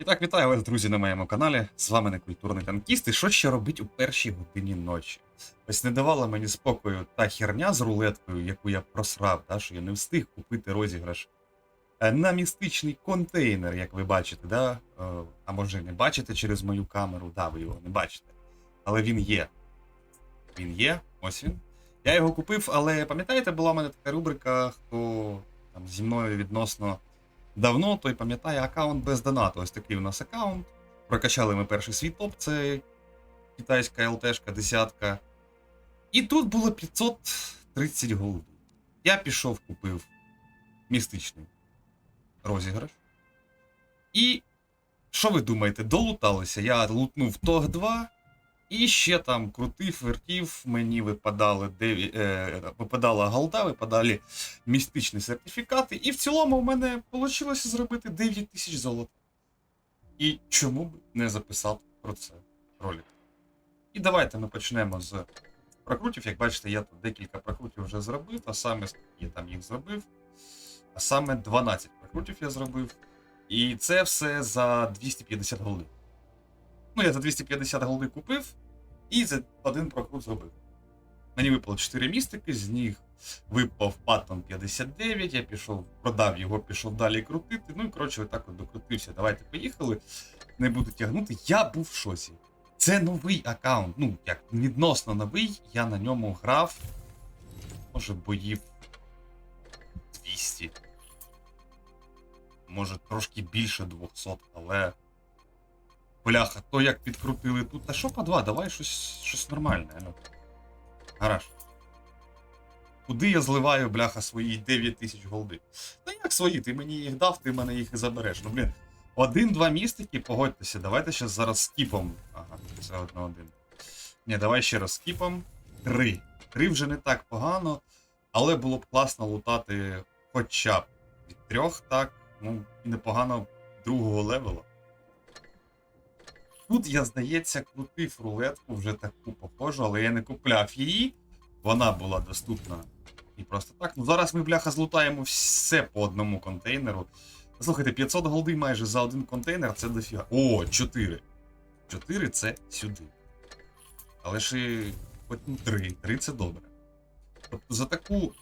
І так, вітаю вас, друзі, на моєму каналі. З вами некультурний танкіст. І що ще робить у першій годині ночі? Ось не давала мені спокою та херня з рулеткою, яку я просрав, та, що я не встиг купити розіграш е, на містичний контейнер, як ви бачите, да? Е, а може не бачите через мою камеру, да, ви його не бачите. Але він є. Він є, ось він. Я його купив, але пам'ятаєте, була в мене така рубрика, хто там зі мною відносно давно, той пам'ятає аккаунт без донату. Ось такий у нас аккаунт. Прокачали ми перший свій топ, це китайська ЛТшка, десятка. І тут було 530 голдів. Я пішов, купив містичний розіграш. І що ви думаєте, долуталися? Я лутнув тог 2. І ще там крутив, вертів, мені випадали деві... е, випадала голда, випадали містичні сертифікати, і в цілому в мене вийшло зробити 9 тисяч золота. І чому б не записати про це ролик? І давайте ми почнемо з прокрутів. Як бачите, я тут декілька прокрутів вже зробив, а саме я там їх зробив. А саме 12 прокрутів я зробив. І це все за 250 голди. Ну, я за 250 голди купив і за один прокрут зробив. Мені випало 4 містики, з них випав паттон 59, я пішов, продав його, пішов далі крутити. Ну і коротше, отак от докрутився. Давайте поїхали. Не буду тягнути. Я був в шоці. Це новий аккаунт. Ну, як відносно новий, я на ньому грав. Може, боїв 200. Може, трошки більше 200, але. Бляха, то як підкрутили тут. Та що по два? Давай щось, щось нормальне. Ну. Гараж. Куди я зливаю, бляха, свої 9 тисяч голди? Та як свої? Ти мені їх дав, ти мене їх і забереш. Ну, блін, один-два містики, погодьтеся, давайте ще зараз скіпом. Ага, це одно один. Ні, давай ще раз скіпом. Три. Три вже не так погано, але було б класно лутати хоча б від трьох, так. Ну, непогано другого левела. Тут я, здається, крутив рулетку вже таку похожу, але я не купляв її. Вона була доступна і просто так. Ну зараз ми, бляха, злутаємо все по одному контейнеру. Слухайте, 500 голди майже за один контейнер це дофіга. О, 4. 4 це сюди. Але ж і хоч ну, 3. 3 це добре. Тобто за таку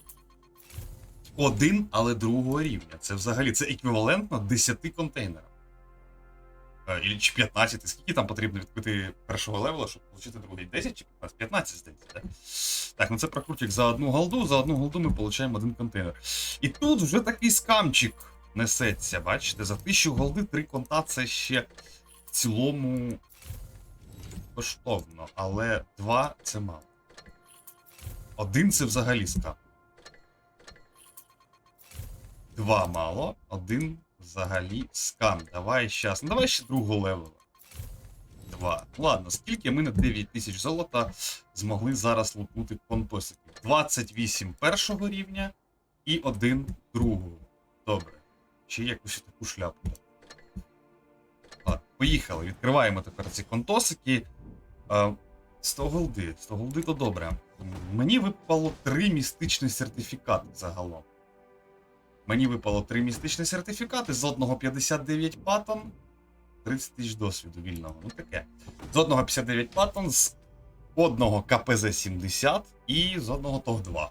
один, але другого рівня. Це взагалі це еквівалентно 10 контейнерам. Е, Ілі чи 15, скільки там потрібно відкрити першого левела, щоб отримати другий? 10 чи 15? 15, здається, так? Так, ну це прокрутик за одну голду, за одну голду ми отримуємо один контейнер. І тут вже такий скамчик несеться, бачите, за 1000 голди 3 конта це ще в цілому коштовно, але 2 це мало. Один це взагалі скам. Два мало, один взагалі скам. Давай щас. Ну давай ще другого левела. Два. Ладно, скільки ми на 9 тисяч золота змогли зараз лутнути контосики? 28 першого рівня і один другого. Добре. Чи якусь таку шляпу. Ладно, поїхали. Відкриваємо тепер ці контосики. А, 100 голди. 100 голди то добре. Мені випало 3 містичні сертифікати загалом. Мені випало 3 містичні сертифікати, з одного 59 патон, 30 тисяч досвіду вільного. Ну таке. З одного 59 патон, з одного КПЗ-70 і з одного ТОГ-2.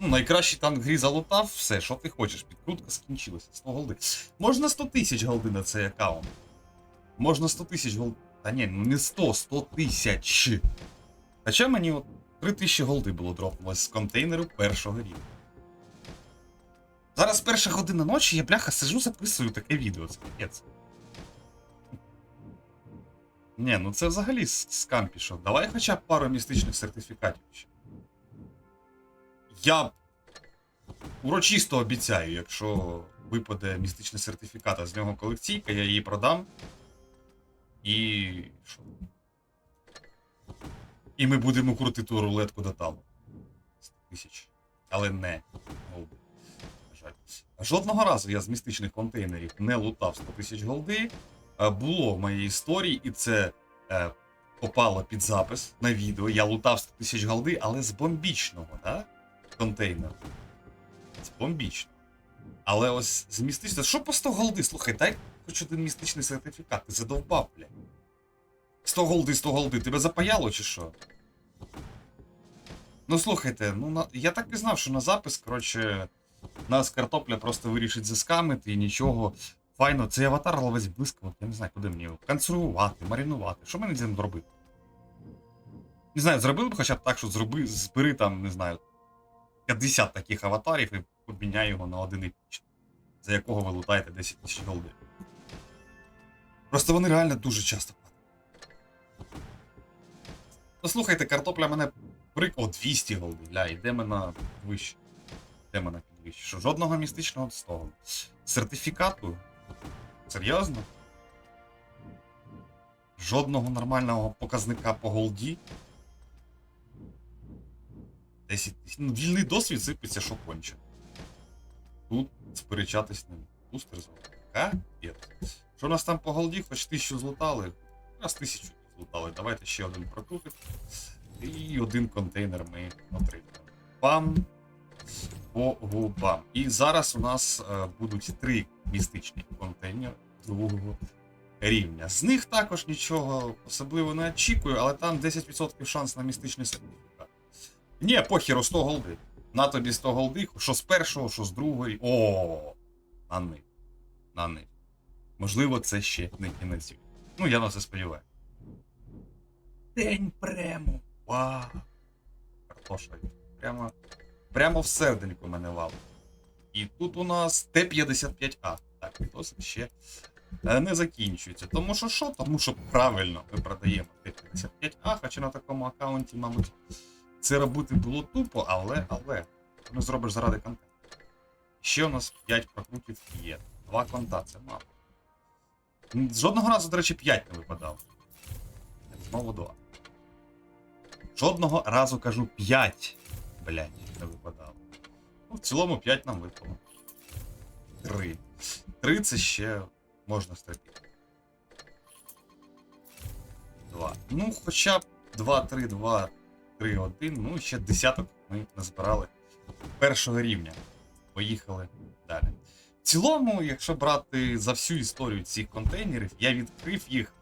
Ну, найкращий танк грі залутав, все, що ти хочеш. Підкрутка скінчилася. 100 голди. Можна 100 тисяч голди на цей аккаунт. Можна 100 тисяч голди. Та ні, ну не 100, 100 тисяч. Хоча мені от 3 тисячі голди було дропнулось з контейнеру першого рівня. Зараз перша година ночі, я бляха сижу, записую таке відео. Це капець. Ні, ну це взагалі скам пішов. Давай хоча б пару містичних сертифікатів. Я урочисто обіцяю, якщо випаде містичний сертифікат, а з нього колекційка, я її продам. І. що? І ми будемо крутити ту рулетку до талу. 100 тисяч. Але не. голди. Жодного разу я з містичних контейнерів не лутав 100 тисяч голди. Е, Було в моїй історії, і це е, попало під запис на відео. Я лутав 100 тисяч голди, але з бомбічного, да? Контейнеру. З бомбічного. Але ось з містичного. Що по 100 голди? Слухай, дай хоч один містичний сертифікат, ти задовбав, блядь. 100 голди, 100 голди, тебе запаяло чи що? Ну слухайте, ну на... я так і знав, що на запис, коротше, нас картопля просто вирішить заскамити і нічого. Файно, цей аватар ловець блискавок, я не знаю, куди мені його. Консервувати, маринувати. Що мені з ним робити? Не знаю, зробили б хоча б так, що зроби, збери там, не знаю, 50 таких аватарів і поміняй його на один епічний, за якого ви лутаєте 10 тисяч голди. Просто вони реально дуже часто падають. Ну слухайте, картопля мене прикол 200 голди, ля, йдемо на вище. Йдемо на підвище. Що жодного містичного 100 голди. Сертифікату? Серйозно? Жодного нормального показника по голді? 10. Ну, вільний досвід сипеться, що конче. Тут сперечатись не можна. Бустер Що у нас там по голді? Хоч тисячу злутали. Раз тисячу злутали. Давайте ще один прокрутик. І один контейнер ми отримаємо. Пам. По губам. І зараз у нас е, будуть три містичні контейнери другого рівня. З них також нічого особливо не очікую, але там 10% шанс на містичний сертифікат. Ні, похеру 100 голди. На тобі 100 голди, що з першого, що з другої. О, на них. На них. Можливо, це ще не кінець. Ну, я на це сподіваюся. День прему. Вау. Картоша. Прямо, прямо в серденьку мене вал. І тут у нас Т-55А. Так, досить ще е, не закінчується. Тому що що? Тому що правильно ми продаємо Т-55А, хоча на такому аккаунті, мабуть, це робити було тупо, але, але, не зробиш заради контенту. Ще у нас 5 прокрутів є. Два конта, це мало. Жодного разу, до речі, 5 не випадало. Знову 2. Жодного разу кажу 5, блядь, не випадало. Ну, в цілому 5 нам випало. 3. 3 це ще можна стерпіти. 2. Ну, хоча б 2, 3, 2, 3, 1. Ну, ще десяток ми назбирали першого рівня. Поїхали далі. В цілому, якщо брати за всю історію цих контейнерів, я відкрив їх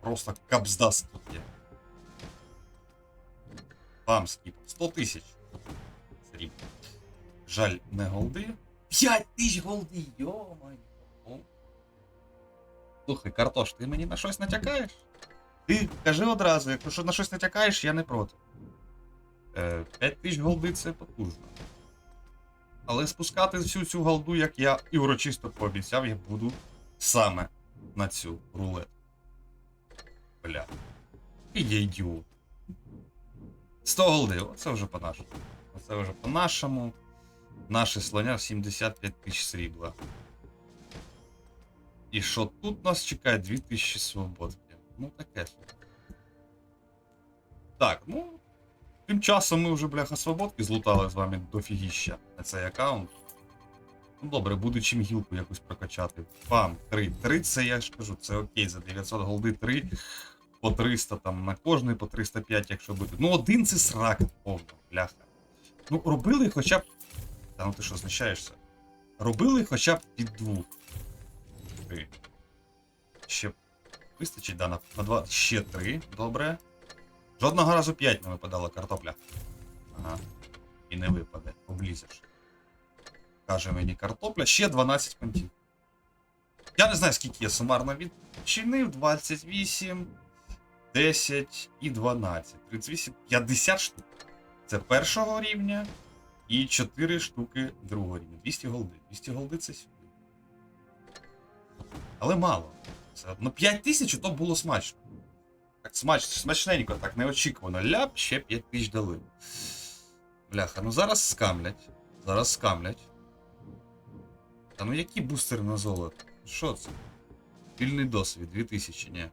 просто капзда скільки. Бам, скіпом. 100 тисяч. Сріб. Жаль, не голди. 5 тисяч голди, йо-моє. Слухай, картош, ти мені на щось натякаєш? Ти кажи одразу, якщо на щось натякаєш, я не проти. Е, 5 тисяч голди це потужно. Але спускати всю цю голду, як я і урочисто пообіцяв, я буду саме на цю рулетку. Бля. І я ідіот. 100 голди, оце вже по-нашому. Оце вже по-нашому. Наше слоня 75 тисяч срібла. І що тут нас чекає 2000 свободки. Ну таке. Так, ну. Тим часом ми вже, бляха, свободки злутали з вами дофігіща на цей аккаунт. Ну добре, буду чим гілку якусь прокачати. Пам, 3. 3 це я ж кажу, це окей, за 900 голди 3. По 300 там на кожний, по 305, якщо бути. Ну, один це срак, повно, бляха. Ну, робили хоча б. Та ну ти що, знущаєшся? Робили хоча б від двох. Три. Ще вистачить, да, на, на два. Ще три, добре. Жодного разу 5 не випадала картопля. Ага. І не випаде, облізеш. Каже мені картопля, ще 12 контів. Я не знаю, скільки я сумарно відчинив. 28, 10 і 12. 38, 50 штук. Це першого рівня. І 4 штуки другого рівня. 200 голди. 200 голди це сюди. Але мало. Все одно 5 тисяч, то було смачно. Так смач, смачненько, так неочікувано. Ляп, ще 5 тисяч дали. Бляха, ну зараз скамлять. Зараз скамлять. Та ну які бустери на золото? Що це? Вільний досвід, 2000, ні.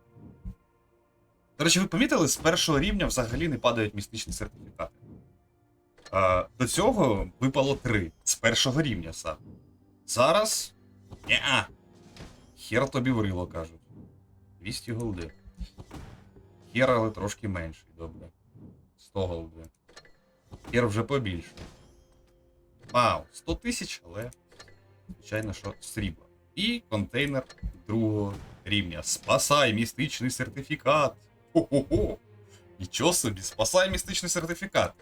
До речі, ви помітили, з першого рівня взагалі не падають містичні сертифікати. А, до цього випало 3 з першого рівня сам. Зараз. Неа. Хер тобі врило, кажуть. 200 голди. Хер, але трошки менший, добре. 100 голди. Хер вже побільше. Вау, 100 тисяч, але. Звичайно, що срібла. І контейнер другого рівня. Спасай містичний сертифікат. Хо-хо-хо. Нічого собі, спасай містичний сертифікат.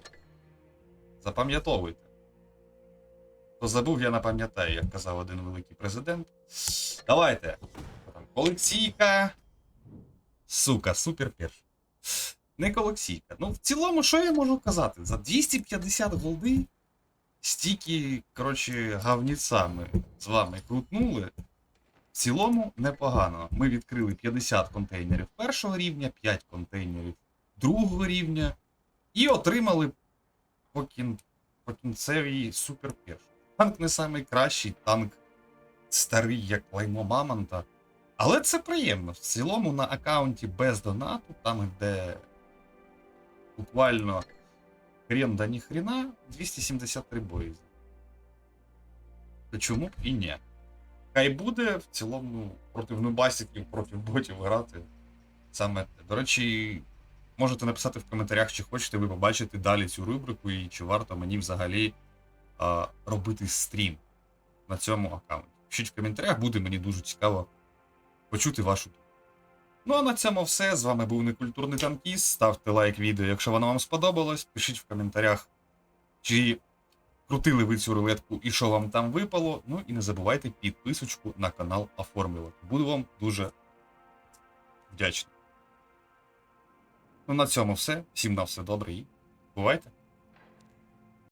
Запам'ятовуйте. Хто забув, я не пам'ятаю, як казав один великий президент. Давайте. Там, Колекційка. Сука, супер перш. Не колекційка. Ну, в цілому, що я можу казати? За 250 голди стільки, коротше, гавніця ми з вами крутнули. В цілому непогано. Ми відкрили 50 контейнерів першого рівня, 5 контейнерів другого рівня і отримали по, кін... супер перш. Танк не найкращий, танк старий, як лаймо Мамонта. Але це приємно. В цілому на аккаунті без донату, там де буквально хрен да ні хрена, 273 бої. То чому б і ні? Хай буде в цілому проти нубасиків, проти ботів грати. Саме. До речі, можете написати в коментарях, чи хочете ви побачити далі цю рубрику, і чи варто мені взагалі а, робити стрім на цьому аккаунті. Пишіть в коментарях, буде мені дуже цікаво почути вашу думку. Ну а на цьому все. З вами був некультурний танкіст. Ставте лайк відео, якщо воно вам сподобалось. Пишіть в коментарях, чи крутили ви цю рулетку і що вам там випало. Ну і не забувайте підписочку на канал оформлювати. Буду вам дуже вдячний. Ну на цьому все. Всім на все добре і бувайте!